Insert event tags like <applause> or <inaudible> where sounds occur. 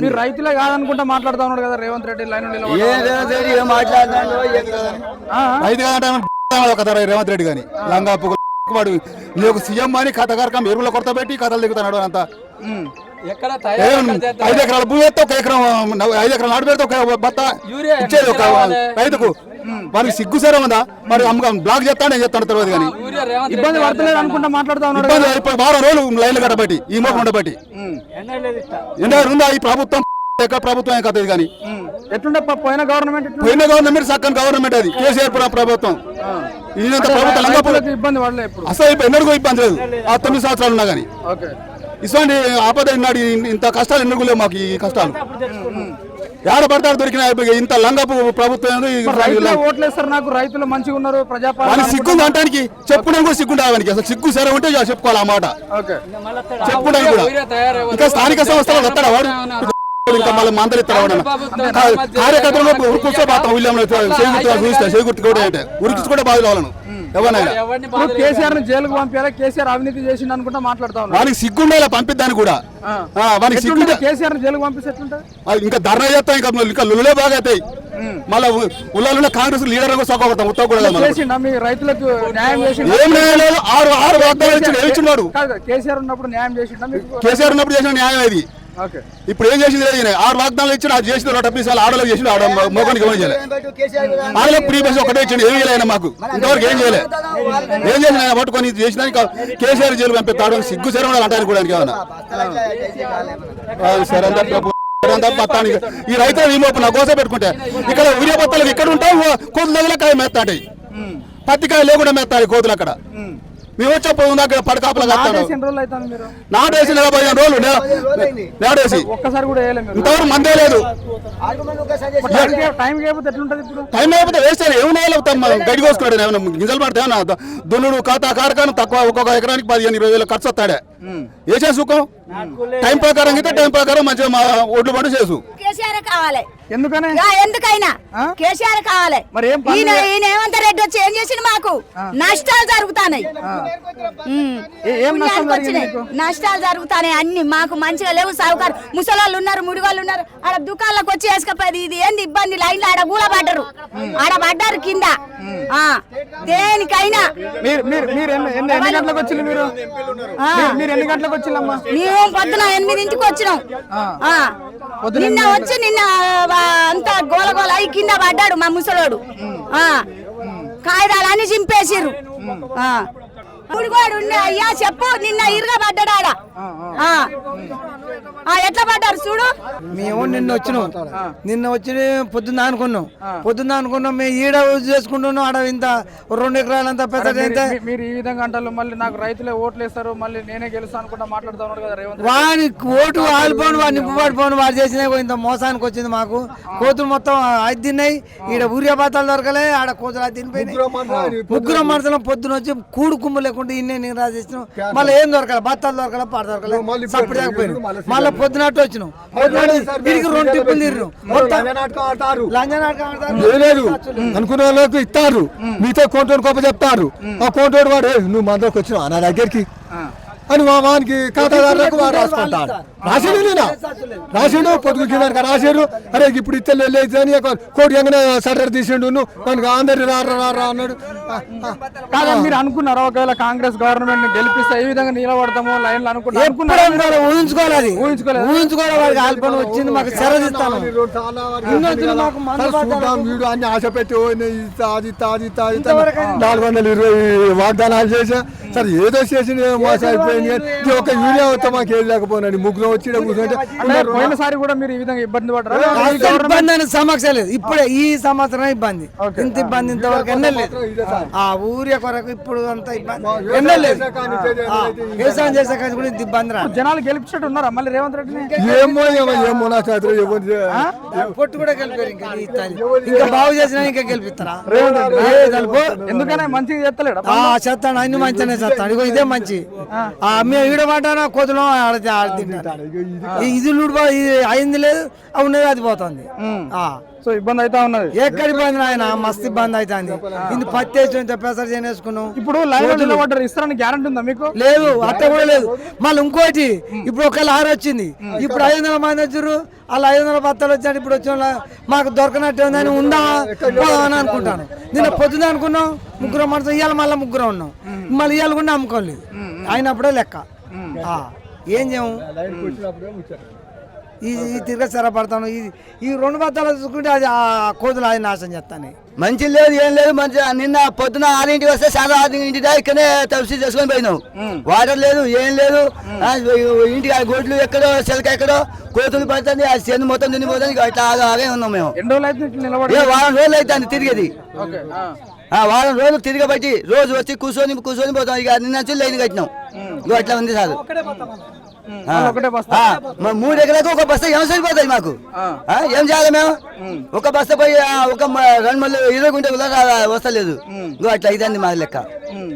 మీరు రైతులే కాదనుకుంటా మాట్లాడుతా ఉన్నాడు కదా రేవంత్ రెడ్డి లైన్ మాట్లాడుతున్నాడో ఏం కాదు. <laughs> రేవంత్ రెడ్డి గాని. లంగా <laughs> వాడు నీకు సీఎం అని కథ కరకం ఎరువుల కొరత పెట్టి కథలు దిగుతున్నాడు అంతా ఐదు ఎకరాల భూమి ఎత్తే ఒక ఎకరం ఐదు ఎకరాల నాటు పెడితే ఒక బత్త ఇచ్చేది ఒక రైతుకు. వానికి సిగ్గు సరే ఉందా? మరి అమ్మ బ్లాక్ చేస్తాను నేను చెప్తాను తెలియదు కానీ. ఇబ్బంది పడతలేదు అనుకుంటా మాట్లాడుతా ఇబ్బంది అయిపోయి వారం రోజులు లైన్లు కట్టబట్టి ఈ మోపం ఉండబట్టి. ఎన్నో ఉందా? ఈ ప్రభుత్వం ప్రభుత్వం ఏం కథ ఇది కానీ. ఎట్లుండే పోయిన గవర్నమెంట్? పోయిన గవర్నమెంట్ చక్కని గవర్నమెంట్ అది కేసీఆర్ ప్ర- ప్రభుత్వం. ఈయనంత ప్రభుత్వం ఇబ్బంది పడలే ఇప్పుడు. అసలు ఇప్పుడు ఎన్నడూ ఇబ్బంది లేదు. ఆ తొమ్మిది సంవత్సరాలు ఉన్నా కానీ. ఓకే. ఇటువంటి ఆపద నాడు ఇంత కష్టాలు ఎన్నడూ లేవు మాకు ఈ కష్టాలు. ఏడ పడతాడు దొరికిన ఇంత లంగపు ప్రభుత్వం ఏందో? ఈ రైతులే ఓట్లేస్తారు నాకు రైతులు మంచిగా ఉన్నారు ప్రజాపాలన అంటానికి? చెప్పుకోవడం కూడా సిగ్గు వానికి. అసలు సిగ్గు సరే ఉంటే చెప్పుకోవాలి ఆ మాట. ఓకే. చెప్పుకోవడానికి కూడా. ఇంకా స్థానిక సంస్థలు వస్తాడా వాడు? ఇంకా మళ్ళీ మందలు ఇస్తాడు వాడు కార్యకర్తలు చూస్తే చేకూర్తి కూడా ఏంటే ఉరికించుకుంటే బాధలు వాళ్ళను. ఎవరిని. కేసీఆర్ని జైలుకు పంపించాలి? కేసీఆర్ అవినీతి చేసిండు అనుకుంటా మాట్లాడుతా వానికి సిగ్గుండేలా పంపిద్దానికి కూడా. వానికి సిగ్గు కేసీఆర్ని జైలుకు పంపిస్తే ఇంకా ధర్నా చేస్తాం ఇంకా ఇంకా లులే బాగా అవుతాయి. మళ్ళీ ఉల్లాలో కాంగ్రెస్ లీడర్ సొక్కొడతాం ఉత్తవ కూడా మీ రైతులకు న్యాయం చేసిండు? ఏం న్యాయం ఆరు ఆరు వాగ్దానాలు ఇచ్చి ఇచ్చినాడు కాదు కేసీఆర్ ఉన్నప్పుడు న్యాయం చేసిండా మీకు? కేసీఆర్ ఉన్నప్పుడు చేసిన న్యాయం ఇది ఇప్పుడు ఏం చేసింది లేదు. ఆరు వాగ్దానాలు ఇచ్చిన అది చేసిన నూట పీసాలు ఆడలో చేసిన ఆడ మొగనికి ఏమీ చేయలే ఏం పెట్టు కేసీఆర్ మీద? ఆడలో ప్రీ బస్ ఒకటే ఇచ్చిండు ఏం చేయలే ఆయన మాకు. ఇంతవరకు ఏం చేయలే. ఏం చేసిన ఆయన పట్టుకొని చేసిన కేసీఆర్ జైలు పంపిస్తాడు సిగ్గు సరే అంటానికి కూడా ఏమన్నా. కేసీ సరే ఈ రైతులు ఈ మోపు నా గోస పెట్టుకుంటే ఇక్కడ ఉరియా బత్తలు ఇక్కడ ఉంటాయి కోతులు దగ్గర కాయ మేస్తాయి పత్తికాయ లేకుండా మేస్తాయి కోతులు అక్కడ. మేము వచ్చే పోతుంది అక్కడ పడకాపలా కట్టాడు నాటేసి ఎన్ని రోజులు నాటేసి రోజులు? ఇంతవరకు మందే లేదు. టైం అయిపోతే వేస్తే ఏమైనా గడి కోసుకున్నాడు ఏమైనా గింజలు పడితే దున్నుడు ఖాతా కార్ఖాన తక్కువ ఒక్కొక్క ఎకరానికి పదిహేను ఇరవై వేల ఖర్చు వస్తాడే. ఏ చేసు సుఖం? టైం ప్రకారం అయితే టైం ప్రకారం మంచిగా మా ఒడ్లు పడి చేసు. కేసీఆర్ కావాలి. ఎందుకనే? కేసీఆర్ కావాలి. ఈయన ఈయన ఏమంత రెడ్డి వచ్చి ఏం చేసిండు మాకు? నష్టాలు జరుగుతాయి? నష్టాలు జరుగుతాయి అన్ని. మాకు మంచిగా లేవు సౌకర్యం ముసలోళ్ళు ఉన్నారు ముడిగోళ్ళు ఉన్నారు. ఆడ దుకాణాలకు వచ్చి వేసుకపోయి ఇది. ఏంది ఇబ్బంది? లైన్లో ఆడ గూల పడ్డరు ఆడ పడ్డారు కింద. దేనికైనా. మేము పొద్దున ఎనిమిదింటికి వచ్చినాం. ఆ. నిన్న వచ్చి నిన్న అంతా గోల గోల అయి కింద పడ్డాడు మా ముసలోడు. ఆ. కాగితాలన్నీ చింపేసిర్రు. ఉండే అయ్యా చెప్పు నిన్న ఇరుగా పడ్డాడు ఆడ ఆ. ఆ, ఎట్లా పడ్డారు చూడు? మేము నిన్న వచ్చినాం. నిన్న వచ్చి పొద్దున్న అనుకున్నాం. పొద్దున్న అనుకున్నాం మేము ఈడ చేసుకుంటున్నాం ఆడ ఇంత రెండు ఎకరాలంతా పెద్ద మీరు- ఈ విధంగా అంటారు మళ్ళీ నాకు రైతులే ఓట్లు వేస్తారు మళ్ళీ నేనే గెలుస్తా అనుకుంటా మాట్లాడుతా ఉన్నాడు కదా రేవంత్. వాని ఓటు ఆలిపోను వాడు నిప్పుబాటు వాడు చేసిన ఇంత మోసానికి వచ్చింది మాకు. కోతులు మొత్తం ఐదు తిన్నాయి. ఈడ ఊరియా బాతాలు దొరకలే ఆడ కోతులు అది తినిపోయినాయి. ముగ్గురు మనసులో పొద్దున వచ్చి కూడు కుమ్ము లేకుండా ఇన్నే నీరు రాసేసినాం మళ్ళీ ఏం దొరకలే? బత్తాలు దొరకలే పాట దొరకలే? సప్పుడు దాకపోయినాం మళ్ళీ పొద్దునట్టు వచ్చినాం వీడికి రెండు టిప్పులు తిరిగినాం. లేదు. అనుకున్న వాళ్ళకి ఇస్తారు. మీతో కోంటోడు గొప్ప చెప్తారు. ఆ కోంటోడు వాడు "ఏ, నువ్వు మందరికి వచ్చినావు? నా దగ్గరికి. అని మా వానికి ఖాతాదారులకు వాడు రాసుకుంటాడు. రాసిండు నేను? రాసిండు పొద్దుకు కింద రాశారు అరే ఇప్పుడు ఇస్తే లేదు అని కోటి ఎంగనే షటర్ తీసిండు నువ్వు మనకి అందరు రా అన్నాడు. కాదని మీరు అనుకున్నారా? ఒకవేళ కాంగ్రెస్ గవర్నమెంట్ని గెలిపిస్తే ఈ విధంగా నిలబడతాము లైన్లో అనుకున్నా ఎప్పుడు అనుకోలే, ఊహించుకోవాలి అది. ఊహించుకోలేదు. ఊహించుకోవాలి ఆల్పన వచ్చింది మాకు సెరదిస్తాను వీడు అన్ని ఆశ పెట్టి "ఓ, నేను ఇది అది ఇది" అని నాలుగు వందల ఇరవై వాగ్దానాలు చేసా సరే ఏదో చేసి మోసం అయిపోయింది ఇది ఒక యూరియా వస్తే మాకు ఏది లేకపోయినాడు ముగ్గురు వచ్చి పోయినసారి కూడా మీరు ఈ విధంగా ఇబ్బంది పడ్డారా? ఇబ్బంది అనే సమస్య లేదు. ఇప్పుడే ఈ సంవత్సరం ఇబ్బంది. ఇంత ఇబ్బంది ఇంతవరకు ఎన్నలేదు ఆ ఊరి కొరకు ఇప్పుడు అంత ఇబ్బంది వ్యవసాయం చేసే కానీ కూడా ఇంత ఇబ్బంది రా. జనాలు గెలిపించినట్టు ఉన్నారా మళ్ళీ రేవంత్ రెడ్డిని? ఏమో ఏమో ఏమో నా చేతిలో పొట్టు కూడా గెలిపారు ఇంకా ఈ ఇత్తాది. ఇంకా బాగు చేసినా ఇంకా గెలిపిస్తారా? ఏ గెలుపు ఎందుకనే మంచిగా చేస్తలేడా? ఆ చేస్తాను అన్ని మంచిగానే చేస్తాను ఇగో ఇదే మంచి. ఆ. మేము ఈడ మాటాన కోతులు ఆడ ఈ- ఇది లూడు బా- ఇది అయింది లేదు ఉన్నది అది పోతుంది. ఆ. సో ఇబ్బంది అయితే ఉన్నది. ఎక్కడి బంద్ ఆయన మస్తు ఇబ్బంది అవుతుంది ఇది పత్తి వేసి పెసర చేసుకున్నాం ఇప్పుడు లైవ్ నిలబడ్డారు ఇస్తారని గ్యారంటీ ఉందా మీకు? లేదు అట్ట కూడా లేదు. మళ్ళీ ఇంకోటి ఇప్పుడు ఒక లారీ వచ్చింది. ఇప్పుడు ఐదు వందల మంది వచ్చారు అలా ఐదు వందల బత్తాలు వచ్చాడు ఇప్పుడు వచ్చిన వాళ్ళ- మాకు దొరకనట్టు ఉందని ఉందామా పోదామని అనుకుంటాను. నిన్న పొద్దున అనుకున్నాం ముగ్గురు మనసు ఇవాళ మళ్ళీ ముగ్గురు ఉన్నాం. మళ్ళీ ఇవాళ కూడా అమ్ముకోలేదు అయినప్పుడే లెక్క. ఆ, ఏం చేయము ఈ ఈ తిరగ స్థిరపడతాను ఈ ఈ రెండు బత్తాలు చూసుకుంటే అది ఆ కోతులు అది నాశనం చేస్తాను. మంచి లేదు ఏం లేదు మంచి నిన్న పొద్దున ఆరింటికి వస్తే చాలా ఇంటి దాకా ఇక్కడే తప్సి చేసుకొని పోయినాం. వాటర్ లేదు ఏం లేదు. ఆ, ఇంటికి ఆ గొడ్లు ఎక్కడో చిలక ఎక్కడో కోతులు పడుతుంది ఆ చేను మొత్తం తినిపోతుంది అట్లా ఆగా ఆగే ఉన్నాం మేము. వారం రోజులు అవుతుంది తిరిగేది. ఓకే ఆ. ఆ వారం రోజులు తిరగబట్టి రోజు వచ్చి కూర్చొని కూర్చొని పోతాం. ఇక నిన్న వచ్చి లైన్ కట్టినాం. అట్లా ఉంది సార్. మూడు ఎకరాలకు ఒక బస్తా ఏం సరిపోతుంది మాకు? ఏం చేయాలి మేము? ఒక బస్తా పోయి ఒక రెండు మళ్ళీ ఇరవై గుంటలు వస్తలేదు. అట్లా ఇదండి మా లెక్క.